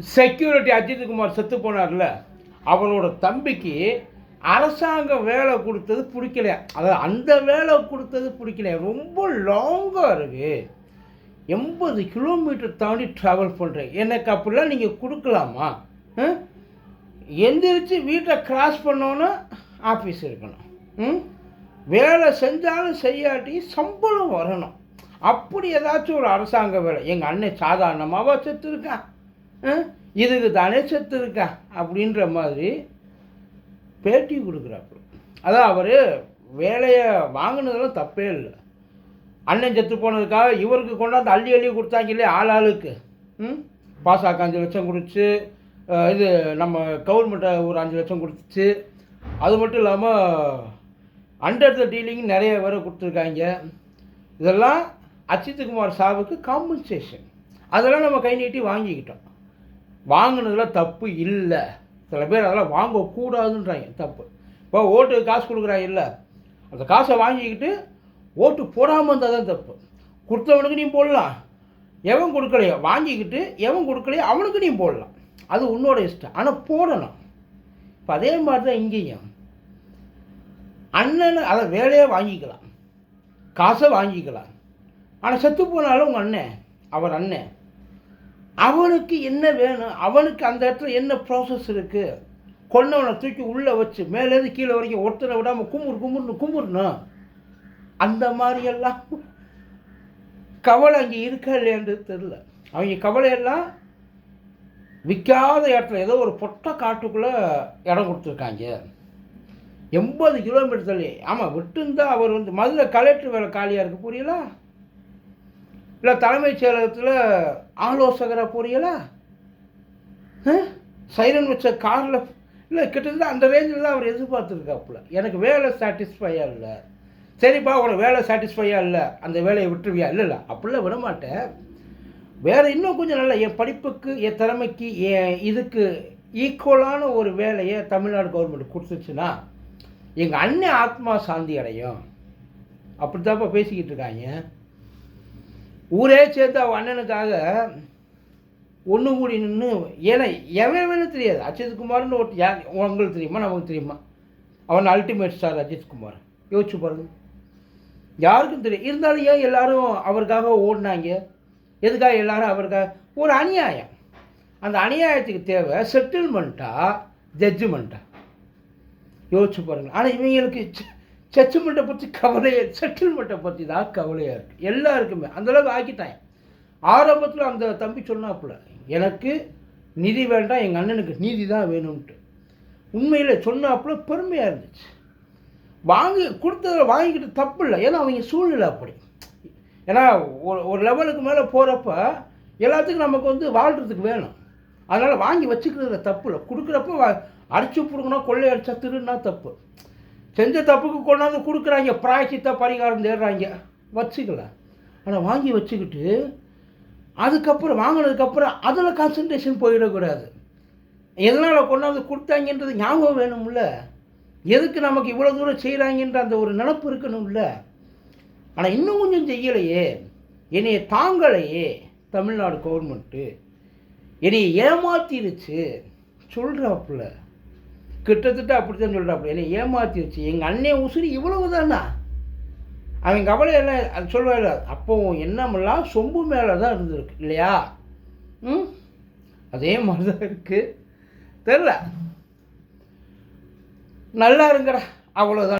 Security Ajithkumar செத்து போனார்ல அவரோட தம்பிக்கு அரசாங்கம் வேலை கொடுத்தது பிடிக்கல அதாவது அந்த வேலை கொடுத்தது பிடிக்கல ரொம்ப லாங்காக இருக்குது எண்பது கிலோமீட்டர் தாண்டி ட்ராவல் பண்ணுறேன் எனக்கு அப்படிலாம் நீங்கள் கொடுக்கலாமா? எந்திரிச்சு வீட்டை கிராஸ் பண்ணோன்னா ஆஃபீஸ் இருக்கணும். ம்? வேலை செஞ்சாலும் செய்யாட்டி சம்பளம் வரணும். அப்படி ஏதாச்சும் ஒரு அரசாங்க வேலை. எங்கள் அண்ணன் சாதாரணமாவா செத்துருக்கான். இதுக்கு தானே செத்து இருக்கா? அப்படின்ற மாதிரி பேட்டி கொடுக்குறாப்புல. அதான் அவர் வேலையை வாங்கினதெல்லாம் தப்பே இல்லை. அண்ணன் செத்து போனதுக்காக இவருக்கு கொண்டாந்து அள்ளி அள்ளி கொடுத்தாங்க இல்லையா ஆள் ஆளுக்கு? ம்? பாசாக்கு அஞ்சு லட்சம் கொடுத்து இது நம்ம கவர்மெண்ட்டை ஒரு அஞ்சு லட்சம் கொடுத்துச்சு. அது மட்டும் இல்லாமல் அண்டர் த டீலிங் நிறைய பேரை கொடுத்துருக்காங்க. இதெல்லாம் அஜித்குமார் சாவுக்கு காம்பன்சேஷன் அதெல்லாம் நம்ம கை நீட்டி வாங்கிக்கிட்டோம். வாங்கினதுல தப்பு இல்லை. சில பேர் அதெல்லாம் வாங்கக்கூடாதுன்றாங்க. தப்பு. இப்போ ஓட்டு காசு கொடுக்குறாங்க இல்லை. அந்த காசை வாங்கிக்கிட்டு ஓட்டு போடாமல் இருந்தால் தான் தப்பு. கொடுத்தவனுக்கு நீ போடலாம். எவன் கொடுக்கலையோ வாங்கிக்கிட்டு எவன் கொடுக்கலையோ அவனுக்கு நீ போடலாம். அது உன்னோட இஷ்டம். ஆனால் போடணும். இப்போ அதே மாதிரி தான் இங்கேயும். அண்ணன் அதை வேலையை வாங்கிக்கலாம். காசை வாங்கிக்கலாம். ஆனால் செத்து போனாலும் உங்கள் அண்ணன் அவர் அண்ணன். அவனுக்கு என்ன வேணும்? அவனுக்கு அந்த இடத்துல என்ன ப்ராசஸ் இருக்குது கொன்னவனை தூக்கி உள்ளே வச்சு மேலேருந்து கீழே வரைக்கும் ஒருத்தனை விடாமல் கும்புறு கும்புறுன்னு கும்புறணும் அந்த மாதிரியெல்லாம் கவலை அங்கே இருக்கா இல்லையான்றது தெரில அவங்க கவலையெல்லாம் விற்காத இடத்துல ஏதோ ஒரு பொட்டை காட்டுக்குள்ளே இடம் கொடுத்துருக்காங்க. எண்பது கிலோமீட்டர் தள்ளி. ஆமாம் விட்டுருந்தா அவர் வந்து மதுரை கலெக்டர் வேலை காலியாக இருக்குது புரியல? இல்லை தலைமைச் செயலகத்தில் ஆலோசகராக போறீங்களா சைரன் வச்ச காரில் இல்லை கிட்டத்தட்ட அந்த ரேஞ்சில் தான் அவர் எதிர்பார்த்துருக்காப்புல. எனக்கு வேலை சாட்டிஸ்ஃபையாக இல்லை. சரிப்பா உனக்கு வேலை சாட்டிஸ்ஃபையாக இல்லை. அந்த வேலையை விட்டுருவியா? இல்லை இல்லை அப்படிலாம் விட மாட்டேன். வேறு இன்னும் கொஞ்சம் நல்லா என் படிப்புக்கு என் திறமைக்கு என் இதுக்கு ஈக்குவலான ஒரு வேலையை தமிழ்நாடு கவர்மெண்ட் கொடுத்துச்சுன்னா எங்கள் அண்ணன் ஆத்மா சாந்தி அடையும். அப்படித்தாப்பா பேசிக்கிட்டு இருக்காங்க. ஊரே சேர்த்து அவன் அண்ணனுக்காக ஒன்று கூடி நின்று ஏன்னா எவன் வேணும் தெரியாது. அஜித்குமார்னு ஒரு யார் உங்களுக்கு தெரியுமா நமக்கு தெரியுமா? அவன் அல்டிமேட் ஸ்டார் அஜித்குமார் யோசிச்சு பாருங்க. யாருக்கும் தெரியும் இருந்தாலும் ஏன் எல்லாரும் அவருக்காக ஓடினாங்க? எதுக்காக எல்லாரும் அவருக்காக? ஒரு அநியாயம். அந்த அநியாயத்துக்கு தேவை செட்டில்மெண்ட்டா ஜட்ஜ்மெண்ட்டா யோசிச்சு பாருங்கள் ஆனால் இவங்களுக்கு செட்டில்மெண்ட்டை பற்றி கவலையே செட்டில்மெண்ட்டை பற்றி தான் கவலையாக இருக்குது எல்லாருக்குமே. அந்தளவுக்கு ஆக்கிட்டாங்க. ஆரம்பத்தில் அந்த தம்பி சொன்னாப்புல எனக்கு நிதி வேண்டாம் எங்கள் அண்ணனுக்கு நீதி தான் வேணும்ன்ட்டு. உண்மையில் சொன்னாப்புல பெருமையாக இருந்துச்சு. வாங்கி கொடுத்ததில் வாங்கிக்கிட்டு தப்பு இல்லை. ஏன்னா அவங்க சூழ்நிலை அப்படி. ஏன்னா ஒரு ஒரு லெவலுக்கு மேலே போகிறப்ப எல்லாத்துக்கும் நமக்கு வந்து வாழ்கிறதுக்கு வேணும். அதனால் வாங்கி வச்சுக்கிறதுல தப்பு இல்லை. கொடுக்குறப்ப அடித்து அடிச்சு பிடுங்கணும் கொள்ளை அடித்தா திருன்னா தப்பு. செஞ்ச தப்புக்கு கொண்டாந்து கொடுக்குறாங்க. பிராய்ச்சித்த பரிகாரம் தேடுறாங்க. வச்சுக்கலாம் ஆனால் வாங்கி வச்சுக்கிட்டு அதுக்கப்புறம் வாங்கினதுக்கப்புறம் அதில் கான்சன்ட்ரேஷன் போயிடக்கூடாது. எதனால் கொண்டாந்து கொடுத்தாங்கன்றது ஞாபகம் வேணும்ல. எதுக்கு நமக்கு இவ்வளோ தூரம் செய்கிறாங்கன்ற அந்த ஒரு நினப்பு இருக்கணும்ல. ஆனால் இன்னும் கொஞ்சம் செய்யலையே. என்னைய தாங்கலையே தமிழ்நாடு கவர்மெண்ட்டு என்னையை ஏமாத்திருச்சு சொல்கிறாப்புல கிட்டத்தட்ட அப்படித்தான் சொல்கிறாப்புல என்னை ஏமாத்திருச்சு எங்கள் அண்ணன் உசுறு இவ்வளவு தானா அவன் கவலை எல்லாம் அது சொல்லுவாங்க அப்போ என்னமெல்லாம் சொம்பு மேலே தான் இருந்திருக்கு இல்லையா? ம்? அதே மாதிரி தான் இருக்குது தெரில நல்லா இருங்கடா அவ்வளோதான்